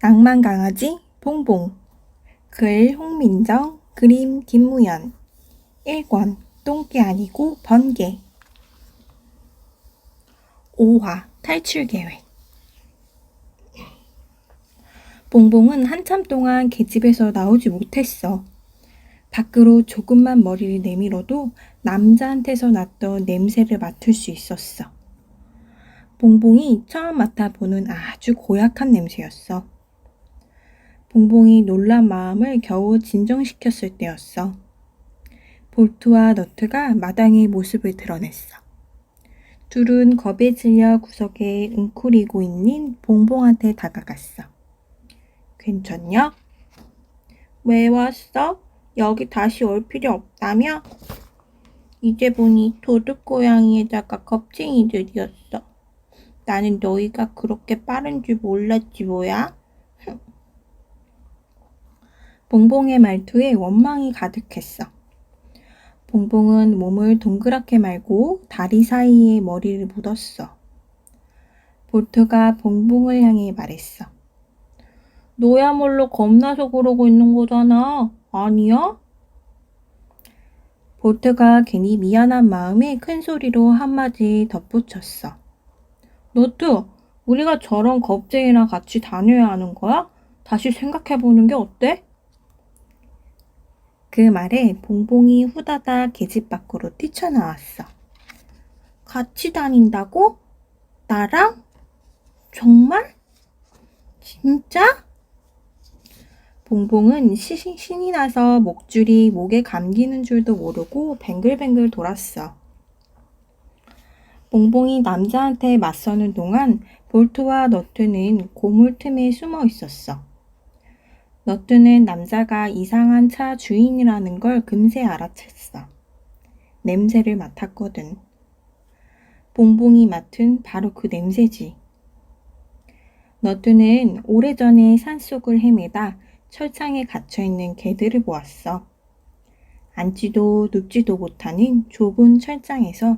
낭만 강아지 봉봉 글 홍민정 그림 김무연 1권 똥개 아니고 번개 5화 탈출 계획 봉봉은 한참 동안 계집에서 나오지 못했어. 밖으로 조금만 머리를 내밀어도 남자한테서 났던 냄새를 맡을 수 있었어. 봉봉이 처음 맡아보는 아주 고약한 냄새였어. 봉봉이 놀란 마음을 겨우 진정시켰을 때였어. 볼트와 너트가 마당의 모습을 드러냈어. 둘은 겁에 질려 구석에 웅크리고 있는 봉봉한테 다가갔어. 괜찮냐? 왜 왔어? 여기 다시 올 필요 없다며? 이제 보니 도둑고양이에다가 겁쟁이들이었어. 나는 너희가 그렇게 빠른 줄 몰랐지 뭐야? 봉봉의 말투에 원망이 가득했어. 봉봉은 몸을 동그랗게 말고 다리 사이에 머리를 묻었어. 볼트가 봉봉을 향해 말했어. 너야말로 겁나서 그러고 있는 거잖아. 아니야? 볼트가 괜히 미안한 마음에 큰 소리로 한마디 덧붙였어. 너트, 우리가 저런 겁쟁이랑 같이 다녀야 하는 거야? 다시 생각해보는 게 어때? 그 말에 봉봉이 후다닥 계집 밖으로 뛰쳐나왔어. 같이 다닌다고? 나랑? 정말? 진짜? 봉봉은 시- 신이 나서 목줄이 목에 감기는 줄도 모르고 뱅글뱅글 돌았어. 봉봉이 남자한테 맞서는 동안 볼트와 너트는 고물 틈에 숨어 있었어. 너트는 남자가 이상한 차 주인이라는 걸 금세 알아챘어. 냄새를 맡았거든. 봉봉이 맡은 바로 그 냄새지. 너트는 오래전에 산속을 헤매다 철창에 갇혀있는 개들을 보았어. 앉지도 눕지도 못하는 좁은 철장에서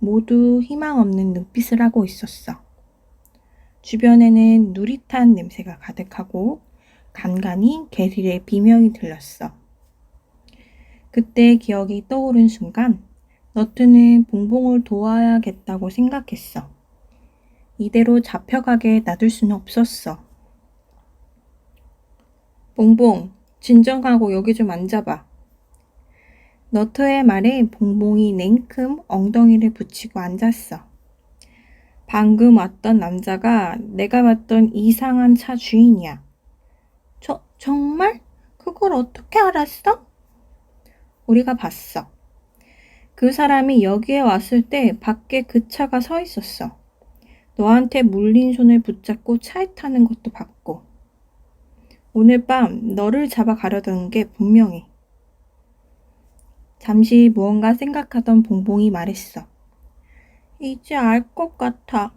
모두 희망 없는 눈빛을 하고 있었어. 주변에는 누릿한 냄새가 가득하고 간간히 개들의 비명이 들렸어. 그때 기억이 떠오른 순간 너트는 봉봉을 도와야겠다고 생각했어. 이대로 잡혀가게 놔둘 수는 없었어. 봉봉, 진정하고 여기 좀 앉아봐. 너트의 말에 봉봉이 냉큼 엉덩이를 붙이고 앉았어. 방금 왔던 남자가 내가 봤던 이상한 차 주인이야. 저, 정말? 그걸 어떻게 알았어? 우리가 봤어. 그 사람이 여기에 왔을 때 밖에 그 차가 서 있었어. 너한테 물린 손을 붙잡고 차에 타는 것도 봤고. 오늘 밤 너를 잡아 가려던 게 분명해. 잠시 무언가 생각하던 봉봉이 말했어. 이제 알 것 같아.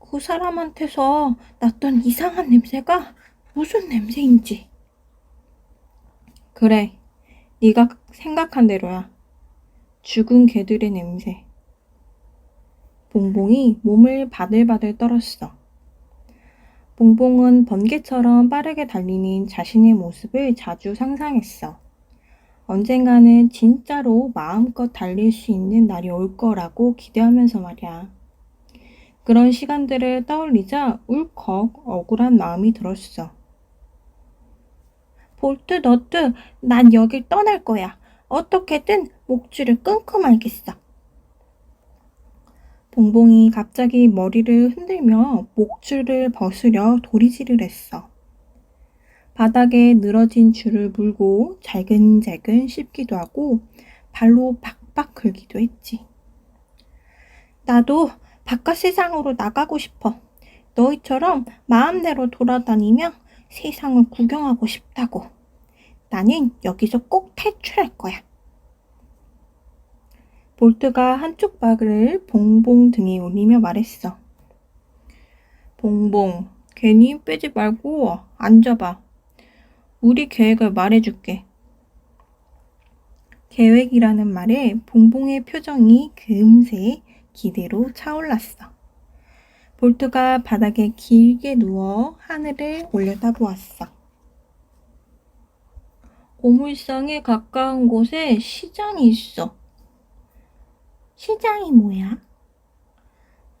그 사람한테서 났던 이상한 냄새가 무슨 냄새인지. 그래, 네가 생각한 대로야. 죽은 개들의 냄새. 봉봉이 몸을 바들바들 떨었어. 봉봉은 번개처럼 빠르게 달리는 자신의 모습을 자주 상상했어. 언젠가는 진짜로 마음껏 달릴 수 있는 날이 올 거라고 기대하면서 말이야. 그런 시간들을 떠올리자 울컥 억울한 마음이 들었어. 볼트 너트, 난 여길 떠날 거야. 어떻게든 목줄을 끊고 말겠어. 봉봉이 갑자기 머리를 흔들며 목줄을 벗으려 도리질을 했어. 바닥에 늘어진 줄을 물고 잘근잘근 씹기도 하고 발로 박박 긁기도 했지. 나도 바깥 세상으로 나가고 싶어. 너희처럼 마음대로 돌아다니며 세상을 구경하고 싶다고. 나는 여기서 꼭 탈출할 거야. 볼트가 한쪽 발을 봉봉 등에 올리며 말했어. 봉봉, 괜히 힘 빼지 말고 앉아봐. 우리 계획을 말해줄게. 계획이라는 말에 봉봉의 표정이 금세 기대로 차올랐어. 볼트가 바닥에 길게 누워 하늘을 올려다보았어. 고물상에 가까운 곳에 시장이 있어. 시장이 뭐야?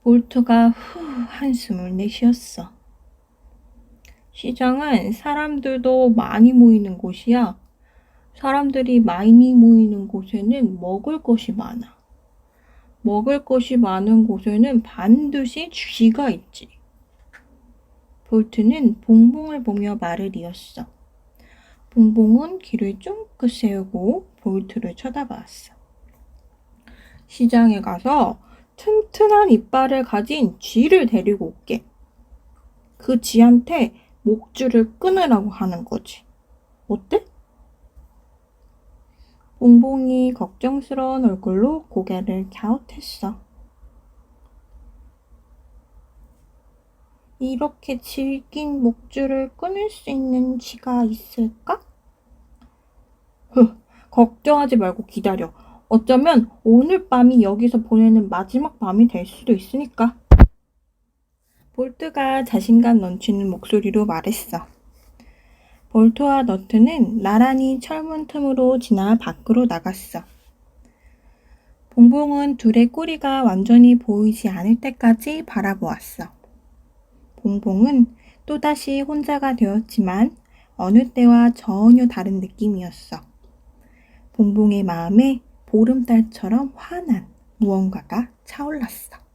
볼트가 후 한숨을 내쉬었어. 시장은 사람들도 많이 모이는 곳이야. 사람들이 많이 모이는 곳에는 먹을 것이 많아. 먹을 것이 많은 곳에는 반드시 쥐가 있지. 볼트는 봉봉을 보며 말을 이었어. 봉봉은 귀를 쫑긋 세우고 볼트를 쳐다봤어. 시장에 가서 튼튼한 이빨을 가진 쥐를 데리고 올게. 그 쥐한테 목줄을 끊으라고 하는 거지. 어때? 봉봉이 걱정스러운 얼굴로 고개를 갸웃했어. 이렇게 질긴 목줄을 끊을 수 있는 쥐가 있을까? 흐, 걱정하지 말고 기다려. 어쩌면 오늘 밤이 여기서 보내는 마지막 밤이 될 수도 있으니까. 볼트가 자신감 넘치는 목소리로 말했어. 볼트와 너트는 나란히 철문 틈으로 지나 밖으로 나갔어. 봉봉은 둘의 꼬리가 완전히 보이지 않을 때까지 바라보았어. 봉봉은 또다시 혼자가 되었지만 어느 때와 전혀 다른 느낌이었어. 봉봉의 마음에 보름달처럼 환한 무언가가 차올랐어.